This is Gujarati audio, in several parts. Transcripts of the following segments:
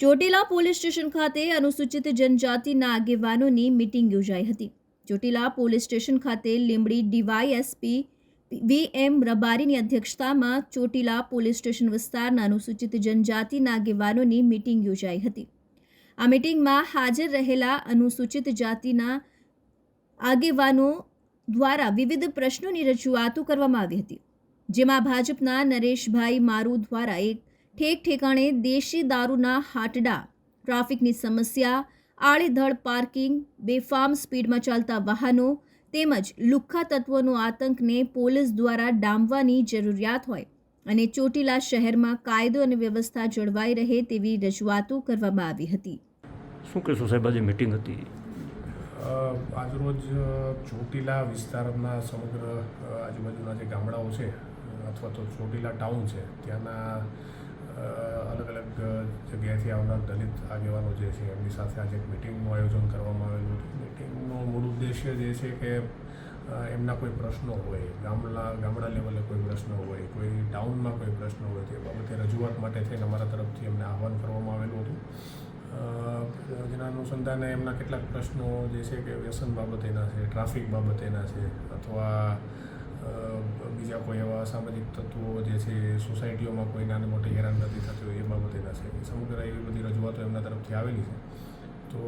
ચોટીલા પોલીસ સ્ટેશન ખાતે અનુસૂચિત જનજાતિના આગેવાનોની મિટિંગ યોજાઈ હતી. ચોટીલા પોલીસ સ્ટેશન ખાતે લીંબડી ડીવાયએસપી વી એમ રબારીની અધ્યક્ષતામાં ચોટીલા પોલીસ સ્ટેશન વિસ્તારના અનુસૂચિત જનજાતિના આગેવાનોની મિટિંગ યોજાઈ હતી. આ મિટિંગમાં હાજર રહેલા અનુસૂચિત જાતિના આગેવાનો દ્વારા વિવિધ પ્રશ્નોની રજૂઆતો કરવામાં આવી હતી. જેમાં ભાજપના નરેશભાઈ મારુ દ્વારા એક ઠેક ઠેકાણે દેશી દારૂના હાટડા ટ્રાફિકની સમસ્યા આડેધડ પાર્કિંગ બેફામ સ્પીડમાં ચાલતા વાહનો તેમજ લુખ્ખા તત્વોનો આતંકને પોલીસ દ્વારા ડામવાની જરૂરિયાત હોય અને ચોટીલા શહેરમાં કાયદો અને વ્યવસ્થા જળવાઈ રહે તેવી રજૂઆતો કરવામાં આવી હતી. શું કહેશો સાહેબ આજે મિટિંગ હતી? આજરોજ ચોટીલા વિસ્તારના સમગ્ર આજુબાજુના જે ગામડાઓ છે અથવા તો ચોટીલા ટાઉન છે ત્યાંના અલગ અલગ જગ્યાએથી આવનાર દલિત આગેવાનો જે છે, એમની સાથે આજે એક મિટિંગનું આયોજન કરવામાં આવેલું હતું. મિટિંગનો મૂળ ઉદ્દેશ્ય જે છે કે એમના કોઈ પ્રશ્નો હોય, ગામડા ગામડા લેવલે કોઈ પ્રશ્ન હોય, કોઈ ટાઉનમાં કોઈ પ્રશ્ન હોય, તે બાબતે રજૂઆત માટે થઈને અમારા તરફથી એમને આહવાન કરવામાં આવેલું હતું. જેના અનુસંધાને એમના કેટલાક પ્રશ્નો જે છે કે વ્યસન બાબતેના છે, ટ્રાફિક બાબતેના છે, અથવા બીજા કોઈ એવા સામાજિક તત્વો જે છે, સોસાયટીઓમાં કોઈ નાની મોટી નથી થતી હોય એ બાબતેના છે. સમગ્ર એવી બધી રજૂઆતો એમના તરફથી આવેલી છે. તો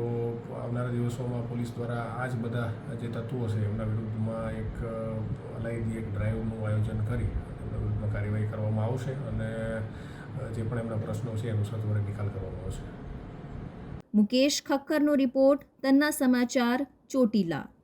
આવનારા દિવસોમાં પોલીસ દ્વારા આ જ બધા જે તત્વો છે, એમના વિરુદ્ધમાં એક અલાયદી એક ડ્રાઈવનું આયોજન કરી એમના વિરુદ્ધમાં કાર્યવાહી કરવામાં આવશે અને જે પણ એમના પ્રશ્નો છે એનો સત્વરે નિકાલ કરવામાં આવશે. મુકેશ ખક્કરનો રિપોર્ટ, તન્ના સમાચાર, ચોટીલા.